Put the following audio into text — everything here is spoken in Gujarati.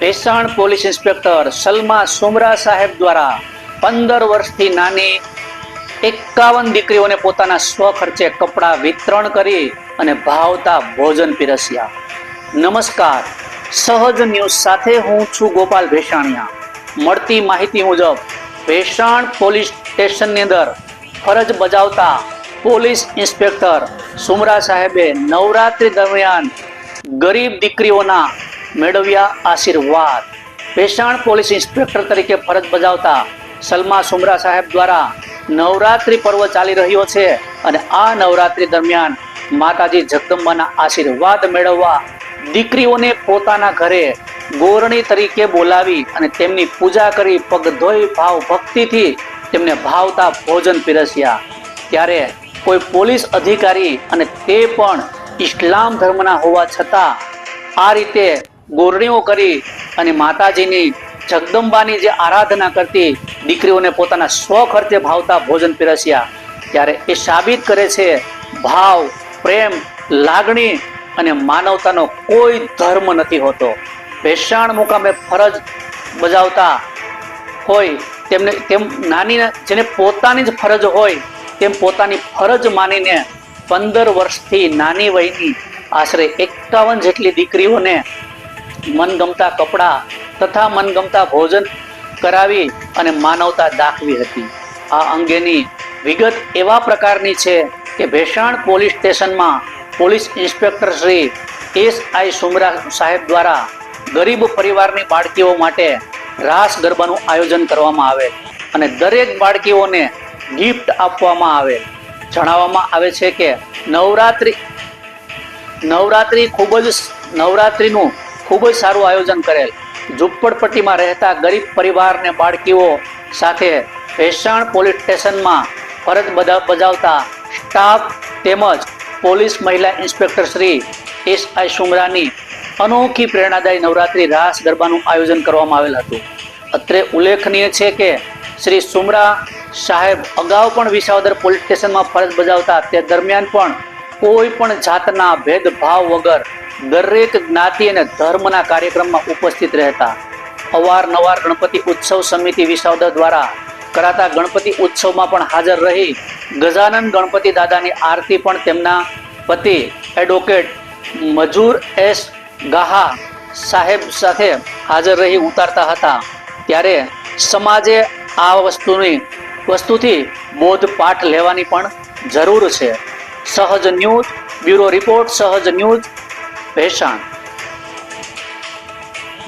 ભેસાણ પોલીસ ઇન્સ્પેક્ટર સલમા સુમરા સાહેબ દ્વારા પંદર વર્ષથી નાની એકાવન દીકરીઓને પોતાના સ્વખર્ચે કપડાં વિતરણ કરી અને ભાવતા ભોજન પીરસ્યા. નમસ્કાર. સહજ ન્યૂઝ સાથે હું છું ગોપાલ ભેસાણિયા. મળતી માહિતી મુજબ, ભેસાણ પોલીસ સ્ટેશનની અંદર ફરજ બજાવતા પોલીસ ઇન્સ્પેક્ટર સુમરા સાહેબે નવરાત્રી દરમિયાન ગરીબ દીકરીઓના મેળવ્યા આશીર્વાદ. ભેસાણ પોલીસ ઇન્સ્પેક્ટર તરીકે ફરજ બજાવતા સલમા સુમરા સાહેબ દ્વારા નવરાત્રી પર્વ ચાલી રહ્યો છે અને આ નવરાત્રી દરમિયાન માતાજી જગદંબાના આશીર્વાદ મેળવવા દીકરીઓને પોતાના ઘરે ગોરણી તરીકે બોલાવી અને તેમની પૂજા કરી પગ ધોઈ ભાવ ભક્તિથી તેમને ભાવતા ભોજન પીરસ્યા. ત્યારે કોઈ પોલીસ અધિકારી અને તે પણ ઇસ્લામ ધર્મના હોવા છતાં આ રીતે ગોરણીઓ કરી અને માતાજીની જગદંબાની જે આરાધના કરતી દીકરીઓને પોતાના સ્વખર્ચે ભાવતા ભોજન પીરસ્યા. ત્યારે એ સાબિત કરે છે ભાવ, પ્રેમ, લાગણી અને માનવતાનો કોઈ ધર્મ નથી હોતો. ભેસાણ મુકામે ફરજ બજાવતા હોય તેમને તેમ નાની જેને પોતાની જ ફરજ હોય તેમ પોતાની ફરજ માનીને પંદર વર્ષથી નાની વયની આશરે એકાવન જેટલી દીકરીઓને મનગમતા કપડાં તથા મનગમતા ભોજન કરાવી અને માનવતા દાખવી હતી. આ અંગેની વિગત એવા પ્રકારની છે કે ભેસાણ પોલીસ સ્ટેશનમાં police inspector Shri S I Sumra સાહેબ દ્વારા ગરીબ પરિવારની બાળકીઓ માટે રાસ ગરબાનું આયોજન કરવામાં આવે અને દરેક બાળકીઓને ગિફ્ટ આપવામાં આવે. જણાવવામાં આવે છે કે નવરાત્રિ નવરાત્રિ ખૂબ જ નવરાત્રિનું ખૂબ જ સારું આયોજન કરેલ. ઝૂંપડપટ્ટીમાં રહેતા ગરીબ પરિવારને બાળકીઓ સાથે ભેસાણ પોલીસ સ્ટેશનમાં ફરજ બજા- બજાવતા સ્ટાફ તેમજ પોલીસ મહિલા ઇન્સ્પેક્ટર શ્રી એસ આઈ સુમરાની અનોખી પ્રેરણાદાયી નવરાત્રિ રાસ ગરબાનું આયોજન કરવામાં આવેલ હતું. અત્રે ઉલ્લેખનીય છે કે શ્રી સુમરા સાહેબ અગાઉ પણ વિસાવદર પોલીસ સ્ટેશનમાં ફરજ બજાવતા તે દરમિયાન પણ કોઈ પણ જાતના ભેદભાવ વગર દરેક જ્ઞાતિ અને ધર્મના કાર્યક્રમમાં ઉપસ્થિત રહેતા. અવારનવાર ગણપતિ ઉત્સવ સમિતિ વિસાવદર દ્વારા કરાતા ગણપતિ ઉત્સવમાં પણ હાજર રહી ગજાનન ગણપતિ દાદાની આરતી પણ તેમના પતિ એડવોકેટ મજૂર એસ ગાહા સાહેબ સાથે હાજર રહી ઉતારતા હતા. ત્યારે સમાજે આ વસ્તુની, વસ્તુથી બોધપાઠ લેવાની પણ જરૂર છે. Sahaj news bureau report Sahaj news Bhesan.